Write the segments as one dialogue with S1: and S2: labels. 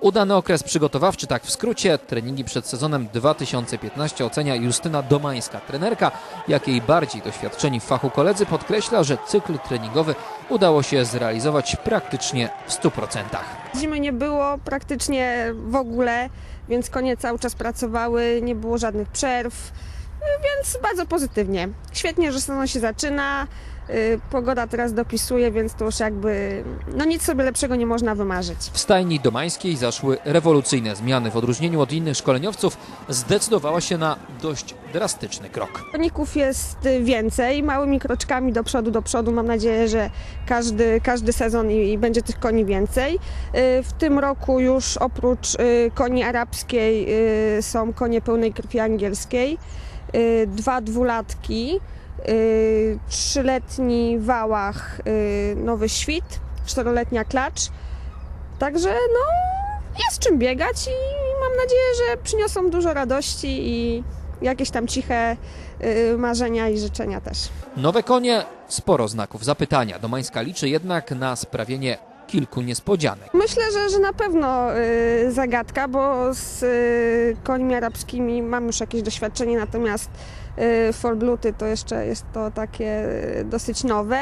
S1: Udany okres przygotowawczy, tak w skrócie, treningi przed sezonem 2015 ocenia Justyna Domańska. Trenerka, jak jej bardziej doświadczeni w fachu koledzy, podkreśla, że cykl treningowy udało się zrealizować praktycznie w 100%.
S2: Zimy nie było praktycznie w ogóle, więc konie cały czas pracowały, nie było żadnych przerw, więc bardzo pozytywnie. Świetnie, że sezon się zaczyna, pogoda teraz dopisuje, więc to już jakby, no nic sobie lepszego nie można wymarzyć.
S1: W stajni domańskiej zaszły rewolucyjne zmiany. W odróżnieniu od innych szkoleniowców zdecydowała się na dość drastyczny krok.
S2: Koników jest więcej, małymi kroczkami do przodu, do przodu. Mam nadzieję, że każdy, każdy sezon i, i będzie tych koni więcej. Y, W tym roku już oprócz y, koni arabskiej y, są konie pełnej krwi angielskiej, y, dwa dwulatki, y, trzyletni wałach y, Nowy Świt, czteroletnia klacz. Także no, jest czym biegać i mam nadzieję, że przyniosą dużo radości i jakieś tam ciche y, marzenia i życzenia też.
S1: Nowe konie, sporo znaków zapytania. Domańska liczy jednak na sprawienie kilku niespodzianek.
S2: Myślę, że, że na pewno y, zagadka, bo z y, końmi arabskimi mam już jakieś doświadczenie, natomiast y, Forbluty to jeszcze jest to takie y, dosyć nowe,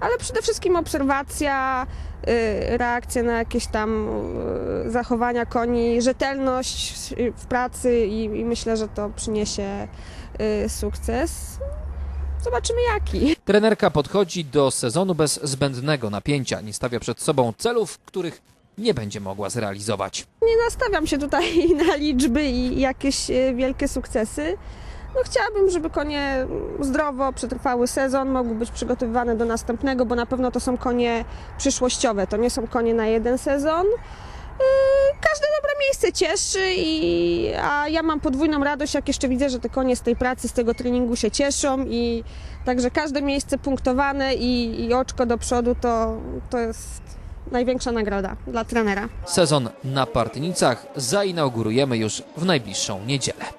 S2: ale przede wszystkim obserwacja, y, reakcja na jakieś tam y, zachowania koni, rzetelność w pracy i, i myślę, że to przyniesie sukces. Zobaczymy jaki.
S1: Trenerka podchodzi do sezonu bez zbędnego napięcia. Nie stawia przed sobą celów, których nie będzie mogła zrealizować.
S2: Nie nastawiam się tutaj na liczby i jakieś e, wielkie sukcesy. No chciałabym, żeby konie zdrowo przetrwały sezon, mogły być przygotowywane do następnego, bo na pewno to są konie przyszłościowe, to nie są konie na jeden sezon. Miejsce cieszy, i, a ja mam podwójną radość, jak jeszcze widzę, że te konie z tej pracy, z tego treningu się cieszą i także każde miejsce punktowane i, i oczko do przodu to, to jest największa nagroda dla trenera.
S1: Sezon na Partynicach zainaugurujemy już w najbliższą niedzielę.